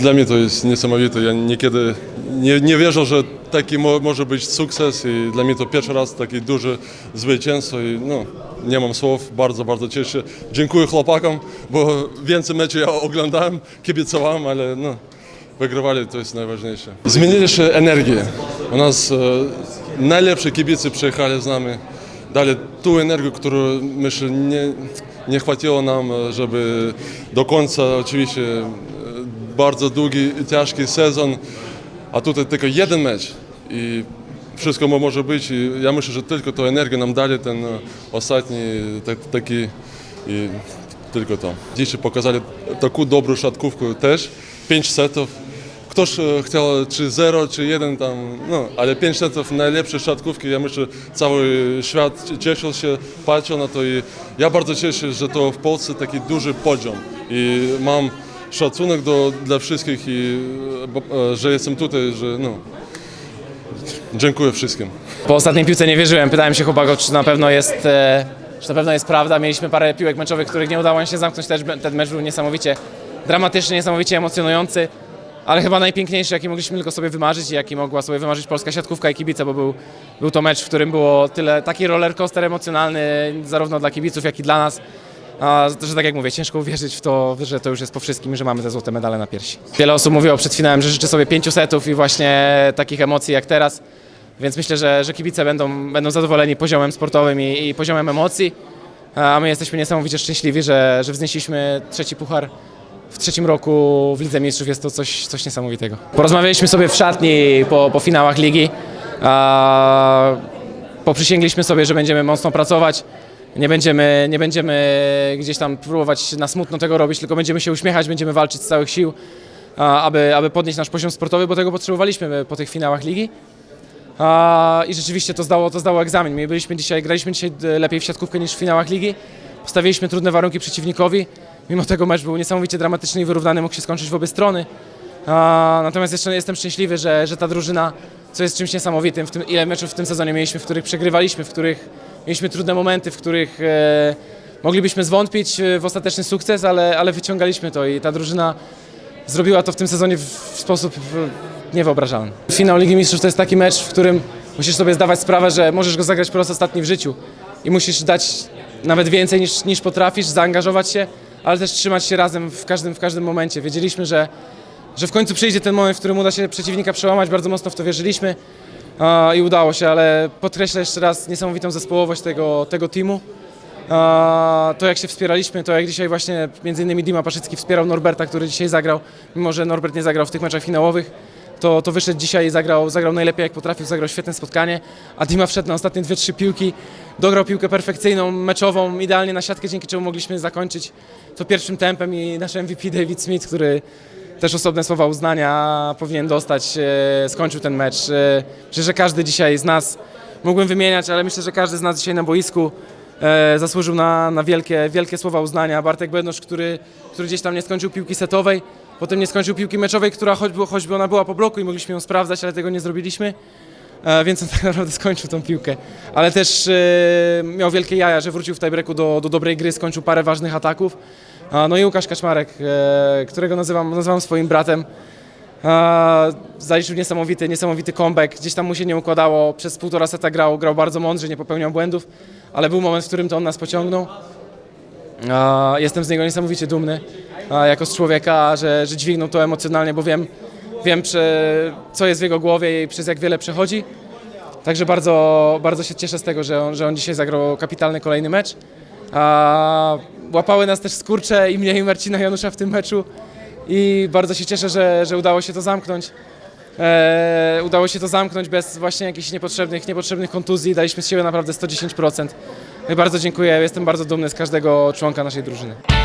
Dla mnie to jest niesamowite. Ja niekiedy nie, nie wierzę, że taki mo, może być sukces i dla mnie to pierwszy raz takie duże zwycięstwo i no, nie mam słów, bardzo, bardzo cieszę się. Dziękuję chłopakom, bo więcej meczy ja oglądałem, kibicowałem, ale no, wygrywali, to jest najważniejsze. Zmienili się energię. U nas e, najlepsi kibice przyjechali z nami, dali tą energię, którą myślę nie, nie chwatiło nam, e, żeby do końca oczywiście bardzo długi i ciężki sezon, a tutaj tylko jeden mecz i wszystko mo- może być i ja myślę, że tylko to energię nam dali ten e, ostatni tak, taki i tylko to. Dzisiaj pokazali taką dobrą siatkówkę też, pięć setów. Ktoś e, chciał czy 0, czy 1 tam, no, ale 5 setów najlepsze siatkówki, ja myślę, cały świat cieszył się, patrzył na to i ja bardzo cieszę że to w Polsce taki duży poziom i mam szacunek do, dla wszystkich i bo, e, że jestem tutaj, że no, dziękuję wszystkim. Po ostatniej piłce nie wierzyłem. Pytałem się chłopaków, czy na pewno jest, e, czy na pewno jest prawda. Mieliśmy parę piłek meczowych, których nie udało się zamknąć. Też ten mecz był niesamowicie dramatyczny, niesamowicie emocjonujący, ale chyba najpiękniejszy, jaki mogliśmy tylko sobie wymarzyć i jaki mogła sobie wymarzyć polska siatkówka i kibice, bo był, był to mecz, w którym było tyle, taki roller coaster emocjonalny zarówno dla kibiców, jak i dla nas. Że tak jak mówię, ciężko uwierzyć w to, że to już jest po wszystkim, że mamy te złote medale na piersi. Wiele osób mówiło przed finałem, że życzy sobie pięciu setów i właśnie takich emocji jak teraz. Więc myślę, że, że kibice będą, będą zadowoleni poziomem sportowym i, i poziomem emocji. A my jesteśmy niesamowicie szczęśliwi, że, że wznieśliśmy trzeci puchar w trzecim roku w Lidze Mistrzów. Jest to coś, coś niesamowitego. Porozmawialiśmy sobie w szatni po, po finałach ligi. A, poprzysięgliśmy sobie, że będziemy mocno pracować. Nie będziemy, nie będziemy gdzieś tam próbować na smutno tego robić, tylko będziemy się uśmiechać, będziemy walczyć z całych sił, aby, aby podnieść nasz poziom sportowy, bo tego potrzebowaliśmy po tych finałach ligi. I rzeczywiście to zdało, to zdało egzamin. My byliśmy dzisiaj, graliśmy dzisiaj e, lepiej w siatkówkę niż w finałach ligi. Postawiliśmy trudne warunki przeciwnikowi. Mimo tego mecz był niesamowicie dramatyczny i wyrównany, mógł się skończyć w obie strony. Natomiast jeszcze jestem szczęśliwy, że, że ta drużyna, co jest czymś niesamowitym, w tym, ile meczów w tym sezonie mieliśmy, w których przegrywaliśmy, w których mieliśmy trudne momenty, w których e, moglibyśmy zwątpić e, w ostateczny sukces, ale, ale wyciągaliśmy to i ta drużyna zrobiła to w tym sezonie w, sposób niewyobrażalny. Finał Ligi Mistrzów to jest taki mecz, w którym musisz sobie zdawać sprawę, że możesz go zagrać po raz ostatni w życiu i musisz dać nawet więcej niż, niż potrafisz, zaangażować się, ale też trzymać się razem w każdym, w każdym momencie. Wiedzieliśmy, że, że w końcu przyjdzie ten moment, w którym uda się przeciwnika przełamać, bardzo mocno w to wierzyliśmy i udało się, ale podkreślę jeszcze raz niesamowitą zespołowość tego, tego teamu. To jak się wspieraliśmy, to jak dzisiaj właśnie między innymi Dima Paszycki wspierał Norberta, który dzisiaj zagrał, mimo że Norbert nie zagrał w tych meczach finałowych, to, to wyszedł dzisiaj i zagrał, zagrał najlepiej jak potrafił, zagrał świetne spotkanie, a Dima wszedł na ostatnie dwie, trzy piłki, dograł piłkę perfekcyjną, meczową, idealnie na siatkę, dzięki czemu mogliśmy zakończyć to pierwszym tempem i nasz MVP David Smith, który też osobne słowa uznania powinien dostać, e, skończył ten mecz. E, Myślę, że każdy dzisiaj z nas, mógłbym wymieniać, ale myślę, że każdy z nas dzisiaj na boisku e, zasłużył na, na wielkie, wielkie słowa uznania. Bartek Bednosz, który, który gdzieś tam nie skończył piłki setowej, potem nie skończył piłki meczowej, która choćby, choćby ona była po bloku i mogliśmy ją sprawdzać, ale tego nie zrobiliśmy. Więc on tak naprawdę skończył tą piłkę. Ale też miał wielkie jaja, że wrócił w tiebreaku do, do dobrej gry, skończył parę ważnych ataków. No i Łukasz Kaczmarek, e, którego nazywam, nazywam swoim bratem. Zaliczył niesamowity, niesamowity comeback. Gdzieś tam mu się nie układało. Przez półtora seta grał, grał bardzo mądrze, nie popełniał błędów, ale był moment, w którym to on nas pociągnął. Jestem z niego niesamowicie dumny jako z człowieka, że, że dźwignął to emocjonalnie, bo wiem, wiem co jest w jego głowie i przez jak wiele przechodzi. Także bardzo, bardzo się cieszę z tego, że on, że on dzisiaj zagrał kapitalny kolejny mecz. A, łapały nas też skurcze i mnie i Marcina Janusza w tym meczu i bardzo się cieszę, że, że udało się to zamknąć. E, udało się to zamknąć bez właśnie jakichś niepotrzebnych, niepotrzebnych kontuzji. Daliśmy z siebie naprawdę 110%. I bardzo dziękuję, jestem bardzo dumny z każdego członka naszej drużyny.